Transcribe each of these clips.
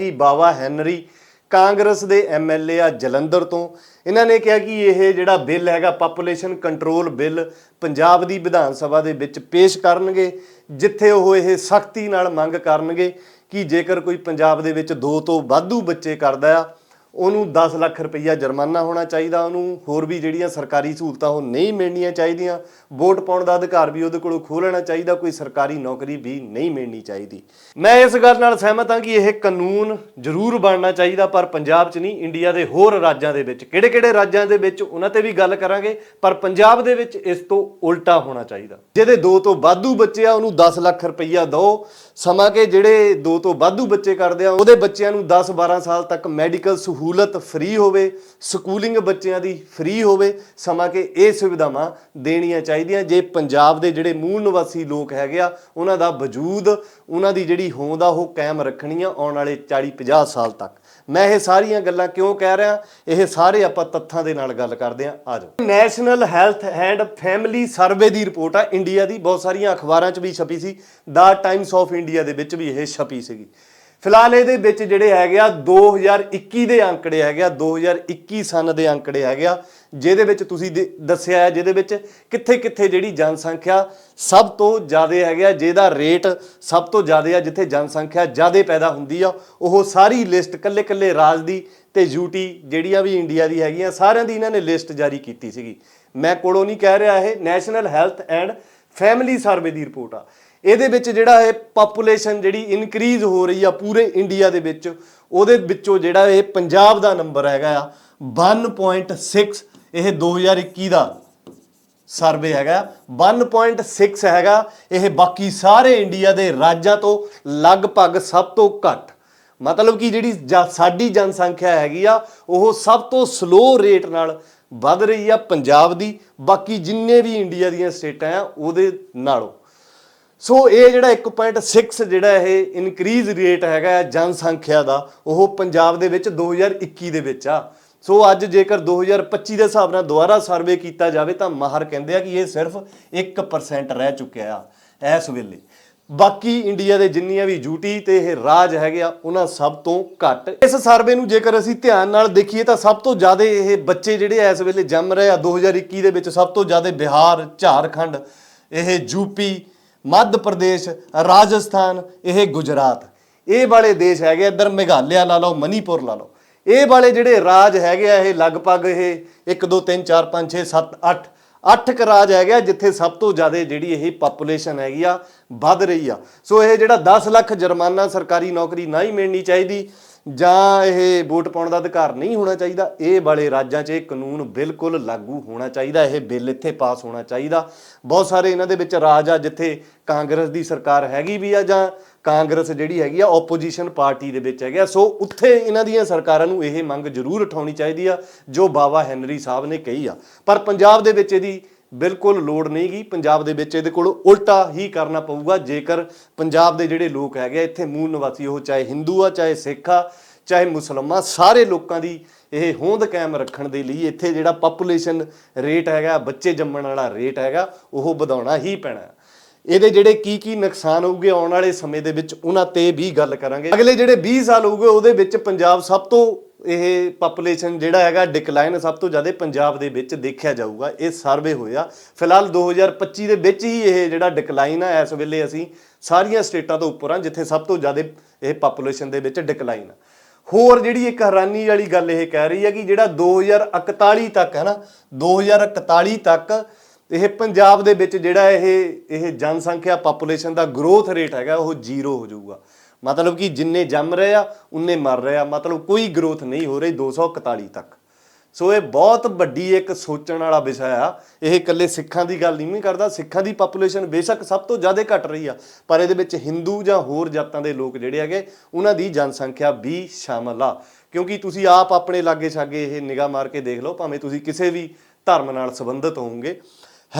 ਜੀ ਬਾਵਾ ਹੈਨਰੀ, ਕਾਂਗਰਸ ਦੇ ਐਮਐਲਏ ਆ ਜਲੰਧਰ ਤੋਂ। ਇਹਨਾਂ ਨੇ ਕਿਹਾ ਕਿ ਇਹ ਜਿਹੜਾ ਬਿੱਲ ਹੈਗਾ ਪਾਪੂਲੇਸ਼ਨ ਕੰਟਰੋਲ ਬਿੱਲ ਪੰਜਾਬ ਦੀ ਵਿਧਾਨ ਸਭਾ ਦੇ ਵਿੱਚ ਪੇਸ਼ ਕਰਨਗੇ, ਜਿੱਥੇ ਉਹ ਇਹ ਸਖਤੀ ਨਾਲ ਮੰਗ ਕਰਨਗੇ ਕਿ ਜੇਕਰ ਕੋਈ ਪੰਜਾਬ ਦੇ ਵਿੱਚ ਦੋ ਤੋਂ ਵਾਧੂ ਬੱਚੇ ਕਰਦਾ ਆ ਉਹਨੂੰ 10 ਲੱਖ ਰੁਪਈਆ ਜੁਰਮਾਨਾ ਹੋਣਾ ਚਾਹੀਦਾ, ਉਹਨੂੰ ਹੋਰ ਵੀ ਜਿਹੜੀਆਂ ਸਰਕਾਰੀ ਸਹੂਲਤਾਂ ਉਹ ਨਹੀਂ ਮਿਲਣੀਆਂ ਚਾਹੀਦੀਆਂ, ਵੋਟ ਪਾਉਣ ਦਾ ਅਧਿਕਾਰ ਵੀ ਉਹਦੇ ਕੋਲੋਂ ਖੋਹ ਲੈਣਾ ਚਾਹੀਦਾ, ਕੋਈ ਸਰਕਾਰੀ ਨੌਕਰੀ ਵੀ ਨਹੀਂ ਮਿਲਣੀ ਚਾਹੀਦੀ। ਮੈਂ ਇਸ ਗੱਲ ਨਾਲ ਸਹਿਮਤ ਹਾਂ ਕਿ ਇਹ ਕਾਨੂੰਨ ਜ਼ਰੂਰ ਬਣਨਾ ਚਾਹੀਦਾ, ਪਰ ਪੰਜਾਬ 'ਚ ਨਹੀਂ, ਇੰਡੀਆ ਦੇ ਹੋਰ ਰਾਜਾਂ ਦੇ ਵਿੱਚ, ਕਿਹੜੇ-ਕਿਹੜੇ ਰਾਜਾਂ ਦੇ ਵਿੱਚ ਉਹਨਾਂ ਤੇ ਵੀ ਗੱਲ ਕਰਾਂਗੇ, ਪਰ ਪੰਜਾਬ ਦੇ ਵਿੱਚ ਇਸ ਤੋਂ ਉਲਟਾ ਹੋਣਾ ਚਾਹੀਦਾ। ਜਿਹਦੇ ਦੋ ਤੋਂ ਵਾਧੂ ਬੱਚੇ ਆ, ਉਹਨੂੰ 10 ਲੱਖ ਰੁਪਈਆ ਦਿਓ, ਸਮਾਂ ਕਿ ਜਿਹੜੇ ਦੋ ਤੋਂ ਵਾਧੂ ਬੱਚੇ ਕਰਦੇ ਆ, ਉਹਦੇ ਬੱਚਿਆਂ ਨੂੰ 10 12 ਸਾਲ ਤੱਕ ਮੈਡੀਕਲ ਸਹੂਲਤ ਸਹੂਲਤ ਫ੍ਰੀ ਹੋਵੇ, ਸਕੂਲਿੰਗ ਬੱਚਿਆਂ ਦੀ ਫ੍ਰੀ ਹੋਵੇ, ਸਮਾਂ ਕਿ ਇਹ ਸੁਵਿਧਾਵਾਂ ਦੇਣੀਆਂ ਚਾਹੀਦੀਆਂ। ਜੇ ਪੰਜਾਬ ਦੇ ਜਿਹੜੇ ਮੂਲ ਨਿਵਾਸੀ ਲੋਕ ਹੈਗੇ ਆ, ਉਹਨਾਂ ਦਾ ਵਜੂਦ, ਉਹਨਾਂ ਦੀ ਜਿਹੜੀ ਹੋਂਦ ਆ, ਉਹ ਕਾਇਮ ਰੱਖਣੀ ਆ ਆਉਣ ਵਾਲੇ 40 50 ਸਾਲ ਤੱਕ। ਮੈਂ ਇਹ ਸਾਰੀਆਂ ਗੱਲਾਂ ਕਿਉਂ ਕਹਿ ਰਿਹਾ? ਇਹ ਸਾਰੇ ਆਪਾਂ ਤੱਥਾਂ ਦੇ ਨਾਲ ਗੱਲ ਕਰਦੇ ਆ ਆ ਜਾਓ। National health and family survey the report ਆ, ਇੰਡੀਆ ਦੀ। ਬਹੁਤ ਸਾਰੀਆਂ ਅਖਬਾਰਾਂ 'ਚ ਵੀ ਛਪੀ ਸੀ। ਦਾ ਟਾਈਮਸ ਆਫ ਇੰਡੀਆ ਦੇ ਵਿੱਚ ਵੀ ਇਹ ਛਪੀ ਸੀਗੀ। ਫਿਲਹਾਲ ਇਹਦੇ ਵਿੱਚ ਜਿਹੜੇ ਹੈਗੇ ਆ 2021 ਦੇ ਅੰਕੜੇ ਹੈਗੇ ਆ 2021 ਸਨ ਦੇ ਅੰਕੜੇ ਹੈਗੇ ਆ, ਜਿਹਦੇ ਵਿੱਚ ਤੁਸੀਂ ਦੇ- ਦੱਸਿਆ ਹੈ, ਜਿਹਦੇ ਵਿੱਚ ਕਿੱਥੇ ਕਿੱਥੇ ਜਿਹੜੀ ਜਨਸੰਖਿਆ ਸਭ ਤੋਂ ਜ਼ਿਆਦਾ ਹੈਗੇ ਆ, ਜਿਹਦਾ ਰੇਟ ਸਭ ਤੋਂ ਜ਼ਿਆਦਾ ਆ, ਜਿੱਥੇ ਜਨਸੰਖਿਆ ਜ਼ਿਆਦਾ ਪੈਦਾ ਹੁੰਦੀ ਆ, ਉਹ ਸਾਰੀ ਲਿਸਟ ਕੱਲੇ ਕੱਲੇ ਰਾਜ ਦੀ ਤੇ ਯੂਟੀ ਜਿਹੜੀਆਂ ਵੀ ਇੰਡੀਆ ਦੀ ਹੈਗੀਆਂ, ਸਾਰਿਆਂ ਦੀ ਇਹਨਾਂ ਨੇ ਲਿਸਟ ਜਾਰੀ ਕੀਤੀ ਸੀਗੀ। ਮੈਂ ਕੋਲੋਂ ਨਹੀਂ ਕਹਿ ਰਿਹਾ, ਇਹ national health and family survey the report ਆ। ਇਹਦੇ ਵਿੱਚ ਜਿਹੜਾ ਇਹ ਪਾਪੂਲੇਸ਼ਨ ਜਿਹੜੀ ਇਨਕਰੀਜ਼ ਹੋ ਰਹੀ ਆ ਪੂਰੇ ਇੰਡੀਆ ਦੇ ਵਿੱਚ, ਉਹਦੇ ਵਿੱਚੋਂ ਜਿਹੜਾ ਇਹ ਪੰਜਾਬ ਦਾ ਨੰਬਰ ਹੈਗਾ ਆ 1.6 ਇਹ 2021 ਦਾ ਸਰਵੇ ਹੈਗਾ 1.6 ਹੈਗਾ, ਇਹ ਬਾਕੀ ਸਾਰੇ ਇੰਡੀਆ ਦੇ ਰਾਜਾਂ ਤੋਂ ਲਗਭਗ ਸਭ ਤੋਂ ਘੱਟ। ਮਤਲਬ ਕਿ ਜਿਹੜੀ ਜਾ- ਸਾਡੀ ਜਨਸੰਖਿਆ ਹੈਗੀ ਆ, ਉਹ ਸਭ ਤੋਂ ਸਲੋ ਰੇਟ ਨਾਲ ਵੱਧ ਰਹੀ ਆ ਪੰਜਾਬ ਦੀ। ਬਾਕੀ ਜਿੰਨੇ ਵੀ ਇੰਡੀਆ ਦੀਆਂ ਸਟੇਟਾਂ ਆ, ਉਹਦੇ ਨਾਲੋਂ। ਸੋ ਇਹ ਜਿਹੜਾ 1.6 ਜਿਹੜਾ ਇਹ ਇਨਕਰੀਜ਼ ਰੇਟ ਹੈਗਾ ਹੈ ਜਨਸੰਖਿਆ ਦਾ, ਉਹ ਪੰਜਾਬ ਦੇ ਵਿੱਚ 2021 ਦੇ ਵਿੱਚ ਆ। ਸੋ ਅੱਜ ਜੇਕਰ 2025 ਦੇ ਹਿਸਾਬ ਨਾਲ ਦੁਬਾਰਾ ਸਰਵੇ ਕੀਤਾ ਜਾਵੇ ਤਾਂ ਮਾਹਰ ਕਹਿੰਦੇ ਆ ਕਿ ਇਹ ਸਿਰਫ 1% ਰਹਿ ਚੁੱਕਿਆ ਆ ਇਸ ਵੇਲੇ। ਬਾਕੀ ਇੰਡੀਆ ਦੇ ਜਿੰਨੀਆਂ ਵੀ ਯੂਟੀ ਤੇ ਇਹ ਰਾਜ ਹੈਗੇ ਆ, ਉਹਨਾਂ ਸਭ ਤੋਂ ਘੱਟ। ਇਸ ਸਰਵੇ ਨੂੰ ਜੇਕਰ ਅਸੀਂ ਧਿਆਨ ਨਾਲ ਦੇਖੀਏ ਤਾਂ ਸਭ ਤੋਂ ਜ਼ਿਆਦਾ ਇਹ ਬੱਚੇ ਜਿਹੜੇ ਇਸ ਵੇਲੇ ਜੰਮ ਰਹੇ ਆ 2021 ਦੇ ਵਿੱਚ, ਸਭ ਤੋਂ ਜ਼ਿਆਦਾ ਬਿਹਾਰ, ਝਾਰਖੰਡ, ਇਹ ਯੂਪੀ ਮੱਧ ਪ੍ਰਦੇਸ਼, ਰਾਜਸਥਾਨ, ਇਹ ਗੁਜਰਾਤ। ਇਹ ਵਾਲੇ ਦੇਸ਼ ਹੈਗੇ ਇੱਧਰ ਮੇਘਾਲਿਆ ਲਾ ਲਓ, ਮਨੀਪੁਰ ਲਾ ਲਓ। ਇਹ ਵਾਲੇ ਜਿਹੜੇ ਰਾਜ ਹੈਗੇ ਆ, ਇਹ ਲਗਭਗ ਇਹ 1 2 3 4 5 6 7 8 ਅੱਠ ਕ ਰਾਜ ਹੈਗੇ ਆ, ਜਿੱਥੇ ਸਭ ਤੋਂ ਜ਼ਿਆਦਾ ਜਿਹੜੀ ਇਹ ਪਾਪੂਲੇਸ਼ਨ ਹੈਗੀ ਆ, ਵੱਧ ਰਹੀ ਆ। ਸੋ ਇਹ ਜਿਹੜਾ 10 ਲੱਖ ਜੁਰਮਾਨਾ ਸਰਕਾਰੀ ਨੌਕਰੀ ਨਹੀਂ ਮਿਲਣੀ ਚਾਹੀਦੀ ਜਾਂ ਇਹ ਵੋਟ ਪਾਉਣ ਦਾ ਅਧਿਕਾਰ ਨਹੀਂ ਹੋਣਾ ਚਾਹੀਦਾ, ਇਹ ਵਾਲੇ ਰਾਜਾਂ 'ਚ ਇਹ ਕਾਨੂੰਨ ਬਿਲਕੁਲ ਲਾਗੂ ਹੋਣਾ ਚਾਹੀਦਾ, ਇਹ ਬਿੱਲ ਇੱਥੇ ਪਾਸ ਹੋਣਾ ਚਾਹੀਦਾ। ਬਹੁਤ ਸਾਰੇ ਇਹਨਾਂ ਦੇ ਵਿੱਚ ਰਾਜ ਆ, ਜਿੱਥੇ ਕਾਂਗਰਸ ਦੀ ਸਰਕਾਰ ਹੈਗੀ ਵੀ ਆ ਜਾਂ ਕਾਂਗਰਸ ਜਿਹੜੀ ਹੈਗੀ ਆ ਆਪੋਜੀਸ਼ਨ ਪਾਰਟੀ ਦੇ ਵਿੱਚ ਹੈਗੀ ਆ। ਸੋ ਉੱਥੇ ਇਹਨਾਂ ਦੀਆਂ ਸਰਕਾਰਾਂ ਨੂੰ ਇਹ ਮੰਗ ਜ਼ਰੂਰ ਉਠਾਉਣੀ ਚਾਹੀਦੀ ਆ, ਜੋ ਬਾਬਾ ਹੈਨਰੀ ਸਾਹਿਬ ਨੇ ਕਹੀ ਆ। ਪਰ ਪੰਜਾਬ ਦੇ ਵਿੱਚ ਇਹਦੀ ਬਿਲਕੁਲ ਲੋੜ ਨਹੀਂਗੀ ਪੰਜਾਬ ਦੇ ਵਿੱਚ ਇਹਦੇ ਕੋਲ ਉਲਟਾ ਹੀ ਕਰਨਾ ਪਊਗਾ। ਜੇਕਰ ਪੰਜਾਬ ਦੇ ਜਿਹੜੇ ਲੋਕ ਹੈਗੇ ਆ, ਇੱਥੇ ਮੂਲ ਨਿਵਾਸੀ ਉਹ ਚਾਹੇ ਹਿੰਦੂ ਆ ਚਾਹੇ ਸਿੱਖ ਆ ਚਾਹੇ ਮੁਸਲਮਾਨ ਸਾਰੇ ਲੋਕਾਂ ਦੀ ਇਹ ਹੋਂਦ ਕਾਇਮ ਰੱਖਣ ਦੇ ਲਈ ਇੱਥੇ ਜਿਹੜਾ ਪਾਪੂਲੇਸ਼ਨ ਰੇਟ ਹੈਗਾ ਬੱਚੇ ਜੰਮਣ ਵਾਲਾ ਰੇਟ ਹੈਗਾ ਉਹ ਵਧਾਉਣਾ ਹੀ ਪੈਣਾ। ਇਹਦੇ ਜਿਹੜੇ ਕੀ ਕੀ ਨੁਕਸਾਨ ਹੋਊਗੇ ਆਉਣ ਵਾਲੇ ਸਮੇਂ ਦੇ ਵਿੱਚ ਉਹਨਾਂ ਤੇ ਵੀ ਗੱਲ ਕਰਾਂਗੇ। ਅਗਲੇ ਜਿਹੜੇ 20 ਸਾਲ ਹੋਊਗੇ ਉਹਦੇ ਵਿੱਚ ਪੰਜਾਬ ਸਭ ਤੋਂ ਇਹ ਪਾਪੂਲੇਸ਼ਨ ਜਿਹੜਾ ਹੈਗਾ ਡਿਕਲਾਈਨ ਸਭ ਤੋਂ ਜ਼ਿਆਦਾ ਪੰਜਾਬ ਦੇ ਵਿੱਚ ਦੇਖਿਆ ਜਾਊਗਾ, ਇਹ ਸਰਵੇ ਹੋਇਆ। ਫਿਲਹਾਲ 2025 ਦੇ ਵਿੱਚ ਹੀ ਇਹ ਜਿਹੜਾ ਡਿਕਲਾਈਨ ਆ, ਇਸ ਵੇਲੇ ਅਸੀਂ ਸਾਰੀਆਂ ਸਟੇਟਾਂ ਤੋਂ ਉੱਪਰ ਆ ਜਿੱਥੇ ਸਭ ਤੋਂ ਜ਼ਿਆਦਾ ਇਹ ਪਾਪੂਲੇਸ਼ਨ ਦੇ ਵਿੱਚ ਡਿਕਲਾਈਨ ਆ। ਹੋਰ ਜਿਹੜੀ ਇੱਕ ਹੈਰਾਨੀ ਵਾਲੀ ਗੱਲ ਇਹ ਕਹਿ ਰਹੀ ਹੈ ਕਿ ਜਿਹੜਾ 2041 ਤੱਕ ਹੈ ਨਾ 2041 ਤੱਕ ਇਹ ਪੰਜਾਬ ਦੇ ਵਿੱਚ ਜਿਹੜਾ ਇਹ ਇਹ ਜਨਸੰਖਿਆ ਪਾਪੂਲੇਸ਼ਨ ਦਾ ਗਰੋਥ ਰੇਟ ਹੈਗਾ, ਉਹ ਜ਼ੀਰੋ ਹੋ ਜਾਊਗਾ। ਮਤਲਬ ਕਿ ਜਿੰਨੇ ਜੰਮ ਰਹੇ ਆ, ਉਨੇ ਮਰ ਰਹੇ ਆ। ਮਤਲਬ ਕੋਈ ਗਰੋਥ ਨਹੀਂ ਹੋ ਰਹੀ 241 ਤੱਕ। ਸੋ ਇਹ ਬਹੁਤ ਵੱਡੀ ਇੱਕ ਸੋਚਣ ਵਾਲਾ ਵਿਸ਼ਾ ਆ। ਇਹ ਇਕੱਲੇ ਸਿੱਖਾਂ ਦੀ ਗੱਲ ਨਹੀਂ ਕਰਦਾ, ਸਿੱਖਾਂ ਦੀ ਪਾਪੂਲੇਸ਼ਨ ਬੇਸ਼ੱਕ ਸਭ ਤੋਂ ਜ਼ਿਆਦਾ ਘਟ ਰਹੀ ਆ। ਪਰ ਇਹਦੇ ਵਿੱਚ ਹਿੰਦੂ ਜਾਂ ਹੋਰ ਜਾਤਾਂ ਦੇ ਲੋਕ ਜਿਹੜੇ ਹੈਗੇ, ਉਹਨਾਂ ਦੀ ਜਨਸੰਖਿਆ ਵੀ ਸ਼ਾਮਲ ਆ। ਕਿਉਂਕਿ ਤੁਸੀਂ ਆਪ ਆਪਣੇ ਲਾਗੇ ਛਾਗੇ ਇਹ ਨਿਗਾਹ ਮਾਰ ਕੇ ਦੇਖ ਲਓ, ਭਾਵੇਂ ਤੁਸੀਂ ਕਿਸੇ ਵੀ ਧਰਮ ਨਾਲ ਸੰਬੰਧਿਤ ਹੋਵੋਗੇ।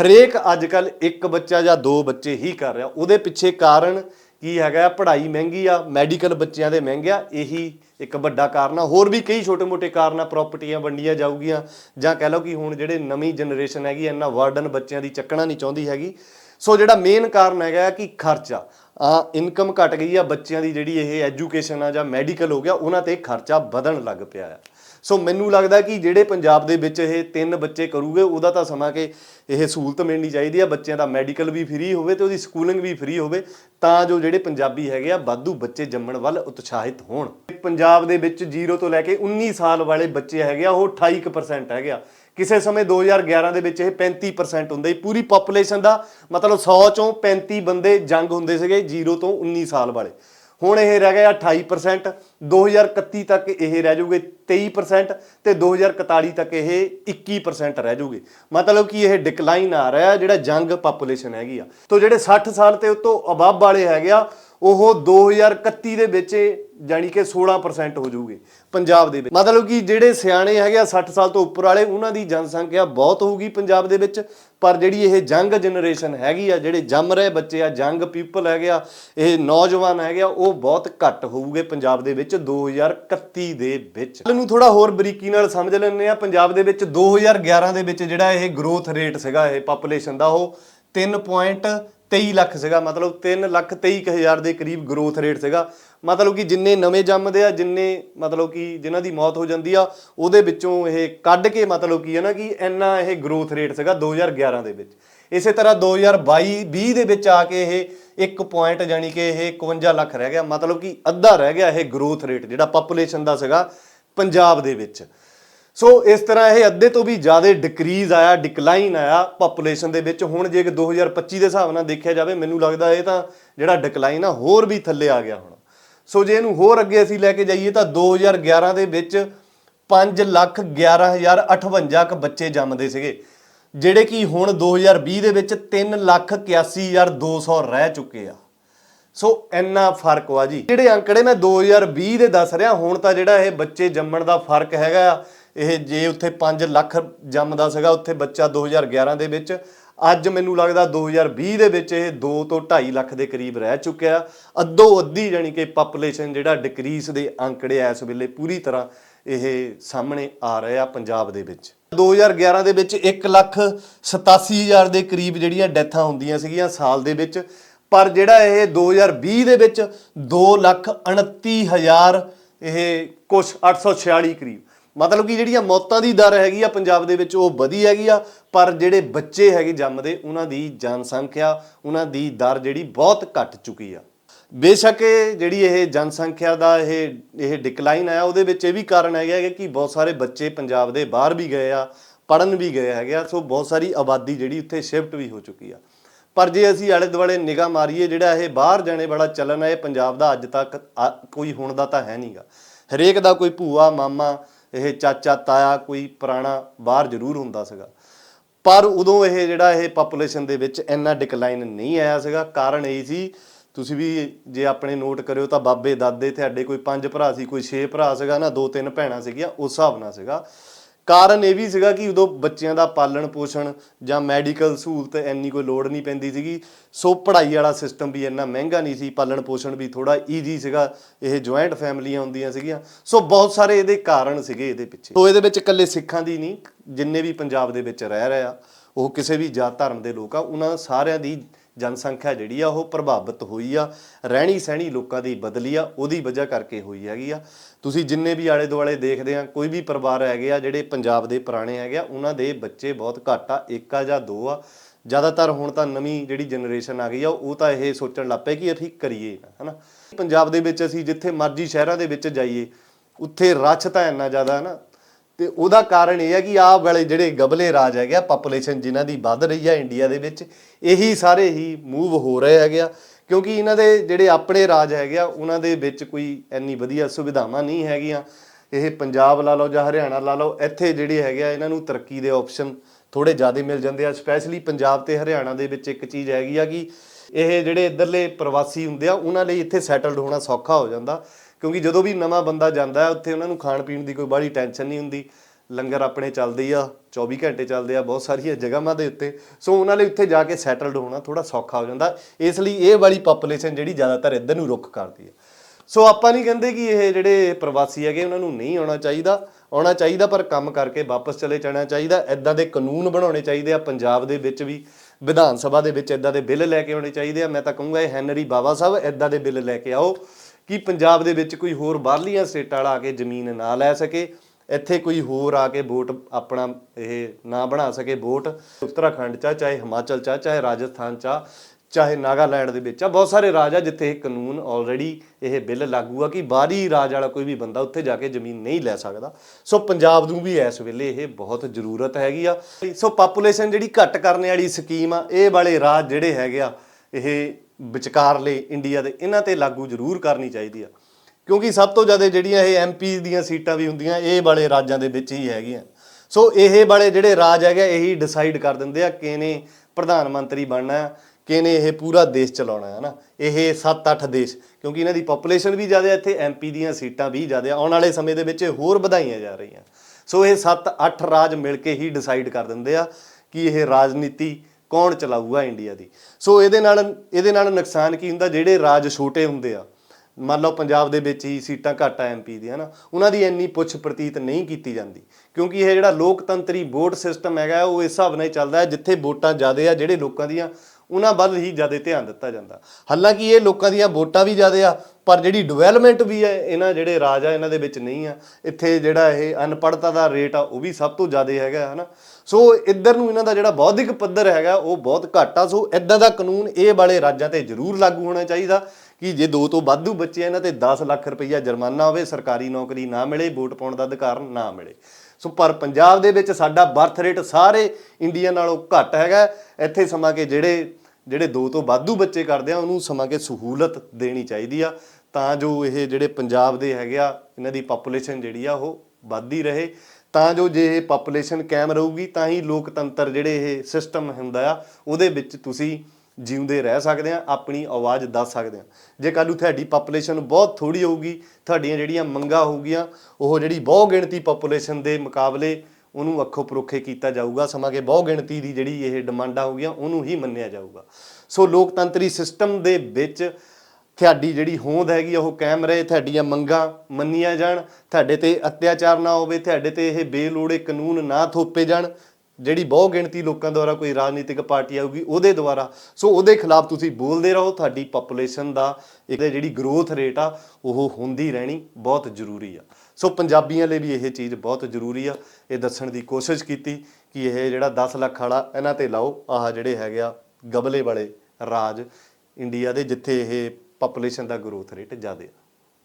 ਹਰੇਕ ਅੱਜ ਕੱਲ ਇੱਕ ਬੱਚਾ ਜਾਂ ਦੋ ਬੱਚੇ ਹੀ ਕਰ ਰਿਹਾ। ਉਹਦੇ ਪਿੱਛੇ ਕਾਰਨ ਕੀ ਹੈਗਾ ਆ? ਪੜ੍ਹਾਈ ਮਹਿੰਗੀ ਆ, ਮੈਡੀਕਲ ਬੱਚਿਆਂ ਦੇ ਮਹਿੰਗੇ ਆ, ਇਹੀ ਇੱਕ ਵੱਡਾ ਕਾਰਨ ਆ ਹੋਰ ਵੀ ਕਈ ਛੋਟੇ-ਮੋਟੇ ਕਾਰਨ ਆ, ਪ੍ਰਾਪਰਟੀਆਂ ਵੰਡੀਆਂ ਜਾਊਗੀਆਂ, ਜਾਂ ਕਹਿ ਲਓ ਕਿ ਹੁਣ ਜਿਹੜੇ ਨਵੀਂ ਜਨਰੇਸ਼ਨ ਹੈਗੀ, ਇੰਨਾ ਵਰਡਨ ਬੱਚਿਆਂ ਦੀ ਚੱਕਣਾ ਨਹੀਂ ਚਾਹੁੰਦੀ ਹੈਗੀ ਸੋ ਜਿਹੜਾ ਮੇਨ ਕਾਰਨ ਹੈਗਾ ਕਿ ਖਰਚਾ, ਆ ਇਨਕਮ ਘਟ ਗਈ ਆ, ਬੱਚਿਆਂ ਦੀ ਜਿਹੜੀ ਇਹ ਐਜੂਕੇਸ਼ਨ ਆ ਜਾਂ ਮੈਡੀਕਲ ਹੋ ਗਿਆ, ਉਹਨਾਂ ਤੇ ਖਰਚਾ ਵਧਣ ਲੱਗ ਪਿਆ ਆ ਸੋ ਮੈਨੂੰ ਲੱਗਦਾ ਕਿ ਜਿਹੜੇ ਪੰਜਾਬ ਦੇ ਵਿੱਚ ਇਹ ਤਿੰਨ ਬੱਚੇ ਕਰੂਗੇ, ਉਹਦਾ ਤਾਂ ਸਮਾਂ ਕਿ ਇਹ ਸਹੂਲਤ ਮਿਲਣੀ ਚਾਹੀਦੀ ਆ। ਬੱਚਿਆਂ ਦਾ ਮੈਡੀਕਲ ਵੀ ਫ੍ਰੀ ਹੋਵੇ ਤੇ ਉਹਦੀ ਸਕੂਲਿੰਗ ਵੀ ਫ੍ਰੀ ਹੋਵੇ, ਤਾਂ ਜੋ ਜਿਹੜੇ ਪੰਜਾਬੀ ਹੈਗੇ ਆ, ਵਾਧੂ ਬੱਚੇ ਜੰਮਣ ਵੱਲ ਉਤਸ਼ਾਹਿਤ ਹੋਣ। ਪੰਜਾਬ ਦੇ ਵਿੱਚ 0 ਤੋਂ ਲੈ ਕੇ 19 ਸਾਲ ਵਾਲੇ ਬੱਚੇ ਹੈਗੇ ਆ, ਉਹ 28% ਹੈਗੇ ਆ। ਕਿਸੇ ਸਮੇਂ 2011 ਦੇ ਵਿੱਚ ਇਹ 35% ਹੁੰਦਾ ਸੀ। ਪੂਰੀ ਪੋਪੂਲੇਸ਼ਨ ਦਾ ਮਤਲਬ 100 ਚੋਂ 35 ਬੰਦੇ ਜੰਗ ਹੁੰਦੇ ਸੀਗੇ 0 ਤੋਂ 19 ਸਾਲ ਵਾਲੇ। ਹੁਣ ਇਹ ਰਹਿ ਗਿਆ 28% 2031 ਤੱਕ ਇਹ ਰਹਿ ਜਾਊਗੇ 23% ਤੇ 2041 ਤੱਕ ਇਹ 21% ਰਹਿ ਜਾਊਗੇ। ਮਤਲਬ ਕਿ ਇਹ ਡਿਕਲਾਈਨ ਆ ਰਿਹਾ ਜਿਹੜਾ ਜੰਗ ਪੋਪੂਲੇਸ਼ਨ ਹੈਗੀ ਆ। ਤੋਂ ਜਿਹੜੇ 60 ਸਾਲ ਤੇ ਉਤੋਂ ਅਬਵ ਵਾਲੇ ਹੈਗੇ ਆ, ਉਹ 2031 ਦੇ ਵਿੱਚ ਜਾਨੀ ਕਿ 16% ਹੋ ਜਾਊਗੇ ਪੰਜਾਬ ਦੇ ਵਿੱਚ। ਮਤਲਬ ਕਿ ਜਿਹੜੇ ਸਿਆਣੇ ਹੈਗੇ ਆ 60 ਸਾਲ ਤੋਂ ਉੱਪਰ ਵਾਲੇ, ਉਹਨਾਂ ਦੀ ਜਨਸੰਖਿਆ ਬਹੁਤ ਹੋਊਗੀ ਪੰਜਾਬ ਦੇ ਵਿੱਚ। ਪਰ ਜਿਹੜੀ ਇਹ ਜੰਗ ਜਨਰੇਸ਼ਨ ਹੈਗੀ ਆ, ਜਿਹੜੇ ਜੰਮ ਰਹੇ ਬੱਚੇ ਆ, ਜੰਗ ਪੀਪਲ ਹੈਗੇ ਆ, ਇਹ ਨੌਜਵਾਨ ਹੈਗੇ ਆ, ਉਹ ਬਹੁਤ ਘੱਟ ਹੋਊਗੇ ਪੰਜਾਬ ਦੇ ਵਿੱਚ 2031 ਦੇ ਵਿੱਚ। ਇਹਨੂੰ ਥੋੜਾ ਹੋਰ ਬਰੀਕੀ ਨਾਲ ਸਮਝ ਲੈਂਦੇ ਆ ਪੰਜਾਬ ਦੇ ਵਿੱਚ 2011 ਦੇ ਵਿੱਚ ਜਿਹੜਾ ਇਹ ਗਰੋਥ ਰੇਟ ਸੀਗਾ, ਇਹ ਪੋਪੂਲੇਸ਼ਨ ਦਾ, ਉਹ 3.23 ਲੱਖ ਸੀਗਾ, ਮਤਲਬ 3 ਲੱਖ 23 ਕੁ ਹਜ਼ਾਰ ਦੇ ਕਰੀਬ ਗਰੋਥ ਰੇਟ ਸੀਗਾ। ਮਤਲਬ ਕਿ ਜਿੰਨੇ ਨਵੇਂ ਜੰਮਦੇ ਆ, ਜਿੰਨੇ ਮਤਲਬ ਕਿ ਜਿਨ੍ਹਾਂ ਦੀ ਮੌਤ ਹੋ ਜਾਂਦੀ ਆ, ਉਹਦੇ ਵਿੱਚੋਂ ਇਹ ਕੱਢ ਕੇ ਮਤਲਬ ਕੀ ਹੈ ਨਾ ਕਿ ਇੰਨਾ ਇਹ ਗਰੋਥ ਰੇਟ ਸੀਗਾ 2011 ਦੇ ਵਿੱਚ। ਇਸੇ ਤਰ੍ਹਾਂ 2022 20 ਦੇ ਵਿੱਚ ਆ ਕੇ ਇਹ 1 ਪੁਆਇੰਟ ਜਾਨੀ ਕਿ ਇਹ 51 ਲੱਖ ਰਹਿ ਗਿਆ। ਮਤਲਬ ਕਿ ਅੱਧਾ ਰਹਿ ਗਿਆ ਇਹ ਗਰੋਥ ਰੇਟ ਜਿਹੜਾ ਪੋਪੂਲੇਸ਼ਨ ਦਾ ਸੀਗਾ ਪੰਜਾਬ ਦੇ ਵਿੱਚ। ਸੋ ਇਸ ਤਰ੍ਹਾਂ ਇਹ ਅੱਧੇ ਤੋਂ ਵੀ ਜ਼ਿਆਦਾ ਡਿਕਰੀਜ਼ ਆਇਆ ਡਿਕਲਾਈਨ ਆਇਆ ਪੋਪੂਲੇਸ਼ਨ ਦੇ ਵਿੱਚ। ਹੁਣ ਜੇ ਕਿ 2025 ਦੇ ਹਿਸਾਬ ਨਾਲ ਦੇਖਿਆ ਜਾਵੇ, ਮੈਨੂੰ ਲੱਗਦਾ ਇਹ ਤਾਂ ਜਿਹੜਾ ਡਿਕਲਾਈਨ ਆ, ਹੋਰ ਵੀ ਥੱਲੇ ਆ ਗਿਆ ਹੁਣ। ਸੋ ਜੇ ਇਹਨੂੰ ਹੋਰ ਅੱਗੇ ਅਸੀਂ ਲੈ ਕੇ ਜਾਈਏ ਤਾਂ 2011 ਦੇ ਵਿੱਚ 5 ਲੱਖ 11058 ਕ ਬੱਚੇ ਜੰਮਦੇ ਸੀਗੇ, ਜਿਹੜੇ ਕਿ ਹੁਣ 2020 ਦੇ ਵਿੱਚ 3 ਲੱਖ 81200 ਰਹਿ ਚੁੱਕੇ ਆ। ਸੋ ਇੰਨਾ ਫ਼ਰਕ ਵਾ ਜੀ। ਜਿਹੜੇ ਅੰਕੜੇ ਮੈਂ 2020 ਦੇ ਦੱਸ ਰਿਹਾ, ਹੁਣ ਤਾਂ ਜਿਹੜਾ ਇਹ ਬੱਚੇ ਜੰਮਣ ਦਾ ਫ਼ਰਕ ਹੈਗਾ ਆ, ਇਹ ਜੇ ਉੱਥੇ 5 ਲੱਖ ਜੰਮਦਾ ਸੀਗਾ, ਉੱਥੇ ਬੱਚਾ 2011 ਦੇ ਵਿੱਚ ਅੱਜ ਮੈਨੂੰ ਲੱਗਦਾ 2020 ਦੇ ਵਿੱਚ ਇਹ 2 ਤੋਂ 2.5 ਲੱਖ ਦੇ ਕਰੀਬ ਰਹਿ ਚੁੱਕਿਆ। ਅੱਧੋ ਅੱਧੀ ਜਾਨੀ ਕਿ ਪੋਪੂਲੇਸ਼ਨ ਜਿਹੜਾ ਡਿਕਰੀਜ਼ ਦੇ ਅੰਕੜੇ ਇਸ ਵੇਲੇ ਪੂਰੀ ਤਰ੍ਹਾਂ ਇਹ ਸਾਹਮਣੇ ਆ ਰਹੇ ਆ ਪੰਜਾਬ ਦੇ ਵਿੱਚ। 2011 ਦੇ ਵਿੱਚ 1 ਲੱਖ 87000 ਦੇ ਕਰੀਬ ਜਿਹੜੀਆਂ ਡੈਥਾਂ ਹੁੰਦੀਆਂ ਸੀਗੀਆਂ ਸਾਲ ਦੇ ਵਿੱਚ। ਪਰ ਜਿਹੜਾ ਇਹ 2020 ਦੇ ਵਿੱਚ 2 ਲੱਖ 29000 ਇਹ ਕੁਛ 846 ਕਰੀਬ ਮਤਲਬ ਕਿ ਜਿਹੜੀਆਂ ਮੌਤਾਂ ਦੀ ਦਰ ਹੈਗੀ ਆ ਪੰਜਾਬ ਦੇ ਵਿੱਚ, ਉਹ ਵਧੀ ਹੈਗੀ ਆ, ਪਰ ਜਿਹੜੇ ਬੱਚੇ ਹੈਗੇ ਜੰਮਦੇ, ਉਹਨਾਂ ਦੀ ਜਨਸੰਖਿਆ, ਉਹਨਾਂ ਦੀ ਦਰ ਜਿਹੜੀ ਬਹੁਤ ਘਟ ਚੁੱਕੀ ਆ। ਬੇਸ਼ੱਕ ਇਹ ਜਿਹੜੀ ਇਹ ਜਨਸੰਖਿਆ ਦਾ ਇਹ ਇਹ ਡਿਕਲਾਈਨ ਆਇਆ, ਉਹਦੇ ਵਿੱਚ ਇਹ ਵੀ ਕਾਰਨ ਹੈਗਾ ਹੈ ਕਿ ਬਹੁਤ ਸਾਰੇ ਬੱਚੇ ਪੰਜਾਬ ਦੇ ਬਾਹਰ ਵੀ ਗਏ ਆ ਪੜਨ ਵੀ ਗਏ ਹੈਗੇ ਆ, ਸੋ ਬਹੁਤ ਸਾਰੀ ਆਬਾਦੀ ਜਿਹੜੀ ਉੱਥੇ ਸ਼ਿਫਟ ਵੀ ਹੋ ਚੁੱਕੀ ਆ। ਪਰ ਜੇ ਅਸੀਂ ਆਲੇ ਦੁਆਲੇ ਨਿਗਾਹ ਮਾਰੀਏ, ਜਿਹੜਾ ਇਹ ਬਾਹਰ ਜਾਣੇ ਵਾਲਾ ਚੱਲਣ ਹੈ ਇਹ ਪੰਜਾਬ ਦਾ ਅੱਜ ਤੱਕ ਆ- ਕੋਈ ਹੁਣ ਦਾ ਤਾਂ ਹੈ ਨਹੀਂਗਾ ਹਰੇਕ ਦਾ ਕੋਈ ਭੂਆ, ਮਾਮਾ ਇਹ ਚਾਚਾ ਤਾਇਆ ਕੋਈ ਪੁਰਾਣਾ ਬਾਹਰ ਜ਼ਰੂਰ ਹੁੰਦਾ ਸੀਗਾ। ਪਰ ਉਦੋਂ ਇਹ ਜਿਹੜਾ ਇਹ ਪੋਪੂਲੇਸ਼ਨ ਦੇ ਵਿੱਚ ਇੰਨਾ ਡਿਕਲਾਈਨ ਨਹੀਂ ਆਇਆ ਸੀਗਾ। ਕਾਰਨ ਇਹ ਸੀ, ਤੁਸੀਂ ਵੀ ਜੇ ਆਪਣੇ ਨੋਟ ਕਰਿਓ ਤਾਂ ਬਾਬੇ ਦਾਦੇ, ਤੁਹਾਡੇ ਕੋਈ ਪੰਜ ਭਰਾ ਸੀ, ਕੋਈ ਛੇ ਭਰਾ ਸੀਗਾ ਨਾ, ਦੋ ਤਿੰਨ ਭੈਣਾਂ ਸੀਗੀਆਂ, ਉਸ ਹਿਸਾਬ ਨਾਲ ਸੀਗਾ। ਕਾਰਨ ਇਹ ਵੀ ਸੀਗਾ ਕਿ ਉਦੋਂ ਬੱਚਿਆਂ ਦਾ ਪਾਲਣ ਪੋਸ਼ਣ ਜਾਂ ਮੈਡੀਕਲ ਸਹੂਲਤ ਇੰਨੀ ਕੋਈ ਲੋੜ ਨਹੀਂ ਪੈਂਦੀ ਸੀਗੀ। ਸੋ ਪੜ੍ਹਾਈ ਵਾਲਾ ਸਿਸਟਮ ਵੀ ਇੰਨਾ ਮਹਿੰਗਾ ਨਹੀਂ ਸੀ, ਪਾਲਣ ਪੋਸ਼ਣ ਵੀ ਥੋੜਾ ਈਜ਼ੀ ਸੀਗਾ, ਇਹ ਜੁਆਇੰਟ ਫੈਮਲੀਆਂ ਹੁੰਦੀਆਂ ਸੀਗੀਆਂ। ਸੋ ਬਹੁਤ ਸਾਰੇ ਇਹਦੇ ਕਾਰਨ ਸੀਗੇ ਇਹਦੇ ਪਿੱਛੇ। ਸੋ ਇਹਦੇ ਵਿੱਚ ਇਕੱਲੇ ਸਿੱਖਾਂ ਦੀ ਨਹੀਂ, ਜਿੰਨੇ ਵੀ ਪੰਜਾਬ ਦੇ ਵਿੱਚ ਰਹਿ ਰਹੇ ਆ, ਉਹ ਕਿਸੇ ਵੀ ਜਾਤ ਧਰਮ ਦੇ ਲੋਕ ਆ, ਉਹਨਾਂ ਸਾਰਿਆਂ ਦੀ ਜਨਸੰਖਿਆ ਜਿਹੜੀ ਆ, ਉਹ ਪ੍ਰਭਾਵਿਤ ਹੋਈ ਆ, ਰਹਿਣੀ ਸਹਿਣੀ ਲੋਕਾਂ ਦੀ ਬਦਲੀ ਆ, ਉਹਦੀ ਵਜ੍ਹਾ ਕਰਕੇ ਹੋਈ ਹੈਗੀ ਆ। ਤੁਸੀਂ ਜਿੰਨੇ ਵੀ ਆਲੇ ਦੁਆਲੇ ਦੇਖਦੇ ਆ, ਕੋਈ ਵੀ ਪਰਿਵਾਰ ਹੈਗੇ ਆ, ਜਿਹੜੇ ਪੰਜਾਬ ਦੇ ਪੁਰਾਣੇ ਹੈਗੇ ਆ, ਉਹਨਾਂ ਦੇ ਬੱਚੇ ਬਹੁਤ ਘੱਟ ਆ, ਇੱਕ ਆ ਜਾਂ ਦੋ ਆ। ਜ਼ਿਆਦਾਤਰ ਹੁਣ ਤਾਂ ਨਵੀਂ ਜਿਹੜੀ ਜਨਰੇਸ਼ਨ ਆ ਗਈ ਆ, ਉਹ ਤਾਂ ਇਹ ਸੋਚਣ ਲੱਗ ਪਏ ਕਿ ਅਸੀਂ ਕਰੀਏ ਨਾ ਹਨਾ। ਪੰਜਾਬ ਦੇ ਵਿੱਚ ਅਸੀਂ ਜਿੱਥੇ ਮਰਜ਼ੀ ਸ਼ਹਿਰਾਂ ਦੇ ਵਿੱਚ ਜਾਈਏ, ਉੱਥੇ ਰੱਛ ਤਾਂ ਇੰਨਾ ਜ਼ਿਆਦਾ ਹੈ ਨਾ ਤੇ ਉਹਦਾ ਕਾਰਨ ਇਹ ਹੈ ਕਿ ਆਹ ਵਾਲੇ ਜਿਹੜੇ ਗਬਲੇ ਰਾਜ ਹੈਗੇ ਆ ਪੋਪੂਲੇਸ਼ਨ ਜਿਨ੍ਹਾਂ ਦੀ ਵੱਧ ਰਹੀ ਆ ਇੰਡੀਆ ਦੇ ਵਿੱਚ, ਇਹੀ ਸਾਰੇ ਹੀ ਮੂਵ ਹੋ ਰਹੇ ਹੈਗੇ ਆ। ਕਿਉਂਕਿ ਇਹਨਾਂ ਦੇ ਜਿਹੜੇ ਆਪਣੇ ਰਾਜ ਹੈਗੇ ਆ, ਉਹਨਾਂ ਦੇ ਵਿੱਚ ਕੋਈ ਐਨੀ ਵਧੀਆ ਸੁਵਿਧਾਵਾਂ ਨਹੀਂ ਹੈਗੀਆਂ। ਇਹ ਪੰਜਾਬ ਲਾ ਲਓ ਜਾਂ ਹਰਿਆਣਾ ਲਾ ਲਓ, ਇੱਥੇ ਜਿਹੜੇ ਹੈਗੇ ਆ, ਇਹਨਾਂ ਨੂੰ ਤਰੱਕੀ ਦੇ ਆਪਸ਼ਨ ਥੋੜੇ ਜ਼ਿਆਦਾ ਮਿਲ ਜਾਂਦੇ ਆ। ਸਪੈਸ਼ਲੀ ਪੰਜਾਬ ਤੇ ਹਰਿਆਣਾ ਦੇ ਵਿੱਚ ਇੱਕ ਚੀਜ਼ ਹੈਗੀ ਆ ਕਿ ਇਹ ਜਿਹੜੇ ਇਧਰਲੇ ਪ੍ਰਵਾਸੀ ਹੁੰਦੇ ਆ, ਉਹਨਾਂ ਲਈ ਇੱਥੇ ਸੈਟਲਡ ਹੋਣਾ ਸੌਖਾ ਹੋ ਜਾਂਦਾ। ਕਿਉਂਕਿ ਜਦੋਂ ਵੀ ਨਵਾਂ ਬੰਦਾ ਜਾਂਦਾ ਹੈ, ਉੱਥੇ ਉਹਨਾਂ ਨੂੰ ਖਾਣ ਪੀਣ ਦੀ ਕੋਈ ਬਾਹਲੀ ਟੈਨਸ਼ਨ ਨਹੀਂ ਹੁੰਦੀ। ਲੰਗਰ ਆਪਣੇ ਚੱਲਦੇ ਆ 24 ਘੰਟੇ ਚੱਲਦੇ ਆ, ਬਹੁਤ ਸਾਰੀਆਂ ਜਗ੍ਹਾਵਾਂ ਦੇ ਉੱਤੇ। ਸੋ ਉਹਨਾਂ ਲਈ ਉੱਥੇ ਜਾ ਕੇ ਸੈਟਲਡ ਹੋਣਾ ਥੋੜਾ ਸੌਖਾ ਹੋ ਜਾਂਦਾ। ਇਸ ਲਈ ਇਹ ਵਾਲੀ ਪੋਪੂਲੇਸ਼ਨ ਜਿਹੜੀ ਜ਼ਿਆਦਾਤਰ ਇੱਧਰ ਨੂੰ ਰੁੱਖ ਕਰਦੀ ਹੈ। ਸੋ ਆਪਾਂ ਨਹੀਂ ਕਹਿੰਦੇ ਕਿ ਇਹ ਜਿਹੜੇ ਪ੍ਰਵਾਸੀ ਹੈਗੇ, ਉਹਨਾਂ ਨੂੰ ਨਹੀਂ ਆਉਣਾ ਚਾਹੀਦਾ। ਆਉਣਾ ਚਾਹੀਦਾ ਪਰ ਕੰਮ ਕਰਕੇ ਵਾਪਸ ਚਲੇ ਜਾਣਾ ਚਾਹੀਦਾ। ਐਦਾਂ ਦੇ ਕਾਨੂੰਨ ਬਣਾਉਣੇ ਚਾਹੀਦੇ ਆ, ਪੰਜਾਬ ਦੇ ਵਿੱਚ ਵੀ, ਵਿਧਾਨ ਸਭਾ ਦੇ ਵਿੱਚ ਇਦਾਂ ਦੇ ਬਿੱਲ ਲੈ ਕੇ ਆਉਣੇ ਚਾਹੀਦੇ ਆ। ਮੈਂ ਤਾਂ ਕਹੂੰਗਾ ਇਹ ਹੈਨਰੀ ਬਾਵਾ ਸਾਹਿਬ, ਇਦਾਂ ਦੇ ਬਿੱਲ ਲੈ ਕੇ ਆਓ ਕਿ ਪੰਜਾਬ ਦੇ ਵਿੱਚ ਕੋਈ ਹੋਰ ਬਾਹਰਲੀਆਂ ਸਟੇਟਾਂ ਵਾਲਾ ਆ ਕੇ ਜ਼ਮੀਨ ਨਾ ਲੈ ਸਕੇ। ਇੱਥੇ ਕੋਈ ਹੋਰ ਆ ਕੇ ਵੋਟ ਆਪਣਾ ਇਹ ਨਾ ਬਣਾ ਸਕੇ ਵੋਟ ਉੱਤਰਾਖੰਡ ਚ ਆ, ਚਾਹੇ ਹਿਮਾਚਲ ਚ ਆ, ਚਾਹੇ ਰਾਜਸਥਾਨ ਚ ਆ, ਚਾਹੇ ਨਾਗਾਲੈਂਡ ਦੇ ਵਿੱਚ ਆ ਬਹੁਤ ਸਾਰੇ ਰਾਜ ਆ ਜਿੱਥੇ ਇਹ ਕਾਨੂੰਨ ਆਲਰੇਡੀ ਇਹ ਬਿੱਲ ਲਾਗੂ ਆ ਕਿ ਬਾਹਰੀ ਰਾਜ ਵਾਲਾ ਕੋਈ ਵੀ ਬੰਦਾ ਉੱਥੇ ਜਾ ਕੇ ਜ਼ਮੀਨ ਨਹੀਂ ਲੈ ਸਕਦਾ। ਸੋ ਪੰਜਾਬ ਨੂੰ ਵੀ ਇਸ ਵੇਲੇ ਇਹ ਬਹੁਤ ਜ਼ਰੂਰਤ ਹੈਗੀ ਆ। ਸੋ ਪਾਪੂਲੇਸ਼ਨ ਜਿਹੜੀ ਘੱਟ ਕਰਨ ਵਾਲੀ ਸਕੀਮ ਆ ਇਹ ਵਾਲੇ ਰਾਜ ਜਿਹੜੇ ਹੈਗੇ ਆ ਇਹ ਵਿਚਕਾਰਲੇ ਇੰਡੀਆ ਦੇ ਇਹਨਾਂ ਤੇ ਲਾਗੂ ਜ਼ਰੂਰ ਕਰਨੀ ਚਾਹੀਦੀ ਆ। ਕਿਉਂਕਿ ਸਭ ਤੋਂ ਜ਼ਿਆਦਾ ਜਿਹੜੀਆਂ ਇਹ ਐਮਪੀ ਦੀਆਂ ਸੀਟਾਂ ਵੀ ਹੁੰਦੀਆਂ ਇਹ ਵਾਲੇ ਰਾਜਾਂ ਦੇ ਵਿੱਚ ਹੀ ਹੈਗੀਆਂ। ਸੋ ਇਹ ਵਾਲੇ ਜਿਹੜੇ ਰਾਜ ਹੈਗੇ ਇਹੀ ਡਿਸਾਈਡ ਕਰ ਦਿੰਦੇ ਆ ਕਿਹਨੇ ਪ੍ਰਧਾਨ ਮੰਤਰੀ ਬਣਨਾ ਹੈ ਕਿਹਨੇ ਇਹ ਪੂਰਾ ਦੇਸ਼ ਚਲਾਉਣਾ ਹੈ ਨਾ ਇਹ 7-8 ਦੇਸ਼ ਕਿਉਂਕਿ ਇਹਨਾਂ ਦੀ ਪੋਪੂਲੇਸ਼ਨ ਵੀ ਜ਼ਿਆਦਾ ਹੈ, ਇੱਥੇ ਐਮਪੀ ਦੀਆਂ ਸੀਟਾਂ ਵੀ ਜ਼ਿਆਦਾ ਆਉਣ ਵਾਲੇ ਸਮੇਂ ਦੇ ਵਿੱਚ ਇਹ ਹੋਰ ਵਧਾਈਆਂ ਜਾ ਰਹੀਆਂ। ਸੋ ਇਹ 7-8 ਰਾਜ ਮਿਲ ਕੇ ਹੀ ਡਿਸਾਈਡ ਕਰ ਦਿੰਦੇ ਆ ਕਿ ਇਹ ਰਾਜਨੀਤੀ ਕੌਣ ਚਲਾਊਗਾ ਇੰਡੀਆ ਦੀ। ਸੋ ਇਹਦੇ ਨਾਲ ਇਹਦੇ ਨਾਲ ਨੁਕਸਾਨ ਕੀ ਹੁੰਦਾ? ਜਿਹੜੇ ਰਾਜ ਛੋਟੇ ਹੁੰਦੇ ਆ ਮੰਨ ਲਓ ਪੰਜਾਬ ਦੇ ਵਿੱਚ ਹੀ ਸੀਟਾਂ ਘੱਟ ਆ ਐਮਪੀ ਦੀਆਂ ਨਾ ਉਹਨਾਂ ਦੀ ਇੰਨੀ ਪੁੱਛ ਪ੍ਰਤੀਤ ਨਹੀਂ ਕੀਤੀ ਜਾਂਦੀ। ਕਿਉਂਕਿ ਇਹ ਜਿਹੜਾ ਲੋਕਤੰਤਰੀ ਵੋਟ ਸਿਸਟਮ ਹੈਗਾ, ਉਹ ਇਸ ਹਿਸਾਬ ਨਾਲ ਹੀ ਚੱਲਦਾ ਹੈ, ਜਿੱਥੇ ਵੋਟਾਂ ਜ਼ਿਆਦੇ ਆ, ਜਿਹੜੇ ਲੋਕਾਂ ਦੀਆਂ, ਉਹਨਾਂ ਵੱਲ ਹੀ ਜ਼ਿਆਦਾ ਧਿਆਨ ਦਿੱਤਾ ਜਾਂਦਾ। ਹਾਲਾਂਕਿ ਇਹ ਲੋਕਾਂ ਦੀਆਂ ਵੋਟਾਂ ਵੀ ਜ਼ਿਆਦੇ ਆ, ਪਰ ਜਿਹੜੀ ਡਿਵੈਲਪਮੈਂਟ ਵੀ ਹੈ, ਇਹਨਾਂ ਜਿਹੜੇ ਰਾਜ ਆ, ਇਹਨਾਂ ਦੇ ਵਿੱਚ ਨਹੀਂ ਆ। ਇੱਥੇ ਜਿਹੜਾ ਇਹ ਅਨਪੜ੍ਹਤਾ ਦਾ ਰੇਟ ਆ, ਉਹ ਵੀ ਸਭ ਤੋਂ ਜ਼ਿਆਦਾ ਹੈਗਾ, ਹਨਾ? ਸੋ ਇੱਧਰ ਨੂੰ ਇਹਨਾਂ ਦਾ ਜਿਹੜਾ ਬੌਧਿਕ ਪੱਧਰ ਹੈਗਾ, ਉਹ ਬਹੁਤ ਘੱਟ ਆ। ਸੋ ਇਦਾਂ ਦਾ ਕਾਨੂੰਨ ਇਹ ਵਾਲੇ ਰਾਜਾਂ ਤੇ ਜ਼ਰੂਰ ਲਾਗੂ ਹੋਣਾ ਚਾਹੀਦਾ। ਕਿ ਜੇ ਦੋ ਤੋਂ ਵਾਧੂ ਬੱਚੇ ਇਹਨਾਂ ਤੇ 10 ਲੱਖ ਰੁਪਈਆ ਜੁਰਮਾਨਾ ਹੋਵੇ, ਸਰਕਾਰੀ ਨੌਕਰੀ ਨਾ ਮਿਲੇ, ਵੋਟ ਪਾਉਣ ਦਾ ਅਧਿਕਾਰ ਨਾ ਮਿਲੇ। ਸੋ ਪਰ ਪੰਜਾਬ ਦੇ ਵਿੱਚ ਸਾਡਾ ਬਰਥ ਰੇਟ ਸਾਰੇ ਇੰਡੀਆ ਨਾਲੋਂ ਘੱਟ ਹੈਗਾ। ਇੱਥੇ ਸਮਾਂ ਕਿ ਜਿਹੜੇ ਜਿਹੜੇ ਦੋ ਤੋਂ ਵਾਧੂ ਬੱਚੇ ਕਰਦੇ ਆ, ਉਹਨੂੰ ਸਮਾਂ ਕਿ ਸਹੂਲਤ ਦੇਣੀ ਚਾਹੀਦੀ ਆ। ਤਾਂ ਜੋ ਇਹ ਜਿਹੜੇ ਪੰਜਾਬ ਦੇ ਹੈਗੇ ਆ, ਇਹਨਾਂ ਦੀ ਪੋਪੂਲੇਸ਼ਨ ਜਿਹੜੀ ਆ, ਉਹ ਵੱਧਦੀ ਰਹੇ। ਤਾਂ ਜੋ ਜੇ ਇਹ ਪੋਪੂਲੇਸ਼ਨ ਕਾਇਮ ਰਹੂਗੀ, ਤਾਂ ਹੀ ਲੋਕਤੰਤਰ ਜਿਹੜੇ ਇਹ ਸਿਸਟਮ ਹੁੰਦਾ ਆ, ਉਹਦੇ ਵਿੱਚ ਤੁਸੀਂ ਜਿਉਂਦੇ ਰਹਿ ਸਕਦੇ ਆ, ਆਪਣੀ ਆਵਾਜ਼ ਦੱਸ ਸਕਦੇ ਆ। ਜੇ ਕੱਲ੍ਹ ਨੂੰ ਤੁਹਾਡੀ ਪੋਪੂਲੇਸ਼ਨ ਬਹੁਤ ਥੋੜੀ ਹੋਊਗੀ, ਤੁਹਾਡੀਆਂ ਜਿਹੜੀਆਂ ਮੰਗਾਂ ਹੋਊਗੀਆਂ, ਉਹ ਜਿਹੜੀ ਬਹੁ ਗਿਣਤੀ ਪੋਪੂਲੇਸ਼ਨ ਦੇ ਮੁਕਾਬਲੇ ਉਹਨੂੰ ਅੱਖੋਂ ਪਰੋਖੇ ਕੀਤਾ ਜਾਊਗਾ, ਸਮਾਂ ਕਿ ਬਹੁ ਗਿਣਤੀ ਦੀ ਜਿਹੜੀ ਇਹ ਡਿਮਾਂਡਾਂ ਹੋਗੀਆਂ, ਉਹਨੂੰ ਹੀ ਮੰਨਿਆ ਜਾਊਗਾ। ਸੋ ਲੋਕਤੰਤਰੀ ਸਿਸਟਮ ਦੇ ਵਿੱਚ ਤੁਹਾਡੀ ਜਿਹੜੀ ਹੋਂਦ ਹੈਗੀ ਉਹ ਕਾਇਮ ਰਹੇ, ਤੁਹਾਡੀਆਂ ਮੰਗਾਂ ਮੰਨੀਆਂ ਜਾਣ, ਤੁਹਾਡੇ ਤੇ ਅਤਿਆਚਾਰ ਨਾ ਹੋਵੇ, ਤੁਹਾਡੇ ਤੇ ਇਹ ਬੇਲੋੜੇ ਕਾਨੂੰਨ ਨਾ ਥੋਪੇ ਜਾਣ ਜਿਹੜੀ ਬਹੁ ਗਿਣਤੀ ਲੋਕਾਂ ਦੁਆਰਾ ਕੋਈ ਰਾਜਨੀਤਿਕ ਪਾਰਟੀ ਆਊਗੀ, ਉਹਦੇ ਦੁਆਰਾ। ਸੋ ਉਹਦੇ ਖਿਲਾਫ ਤੁਸੀਂ ਬੋਲਦੇ ਰਹੋ, ਤੁਹਾਡੀ ਪੋਪੂਲੇਸ਼ਨ ਦਾ ਇੱਕ ਜਿਹੜੀ ਗਰੋਥ ਰੇਟ ਆ, ਉਹ ਹੁੰਦੀ ਰਹਿਣੀ ਬਹੁਤ ਜ਼ਰੂਰੀ ਆ। ਸੋ ਪੰਜਾਬੀਆਂ ਲਈ ਵੀ ਇਹ ਚੀਜ਼ ਬਹੁਤ ਜ਼ਰੂਰੀ ਆ। ਇਹ ਦੱਸਣ ਦੀ ਕੋਸ਼ਿਸ਼ ਕੀਤੀ ਕਿ ਇਹ ਜਿਹੜਾ 10 ਲੱਖ ਵਾਲਾ, ਇਹਨਾਂ ਤੇ ਲਾਓ, ਆਹ ਜਿਹੜੇ ਹੈਗੇ ਆ ਗਬਲੇ ਵਾਲੇ ਰਾਜ ਇੰਡੀਆ ਦੇ, ਜਿੱਥੇ ਇਹ ਪੋਪੂਲੇਸ਼ਨ ਦਾ ਗਰੋਥ ਰੇਟ ਜ਼ਿਆਦਾ ਆ।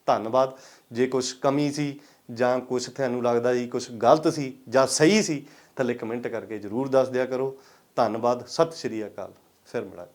ਧੰਨਵਾਦ। ਜੇ ਕੁਝ ਕਮੀ ਸੀ ਜਾਂ ਕੁਝ ਤੁਹਾਨੂੰ ਲੱਗਦਾ ਜੀ ਕੁਝ ਗਲਤ ਸੀ ਜਾਂ ਸਹੀ ਸੀ ਥੱਲੇ ਕਮੈਂਟ ਕਰਕੇ ਜਰੂਰ ਦੱਸ ਦਿਆ ਕਰੋ। ਧੰਨਵਾਦ ਸਤਿ ਸ਼੍ਰੀ ਅਕਾਲ ਫਿਰ ਮਿਲਾਂਗੇ।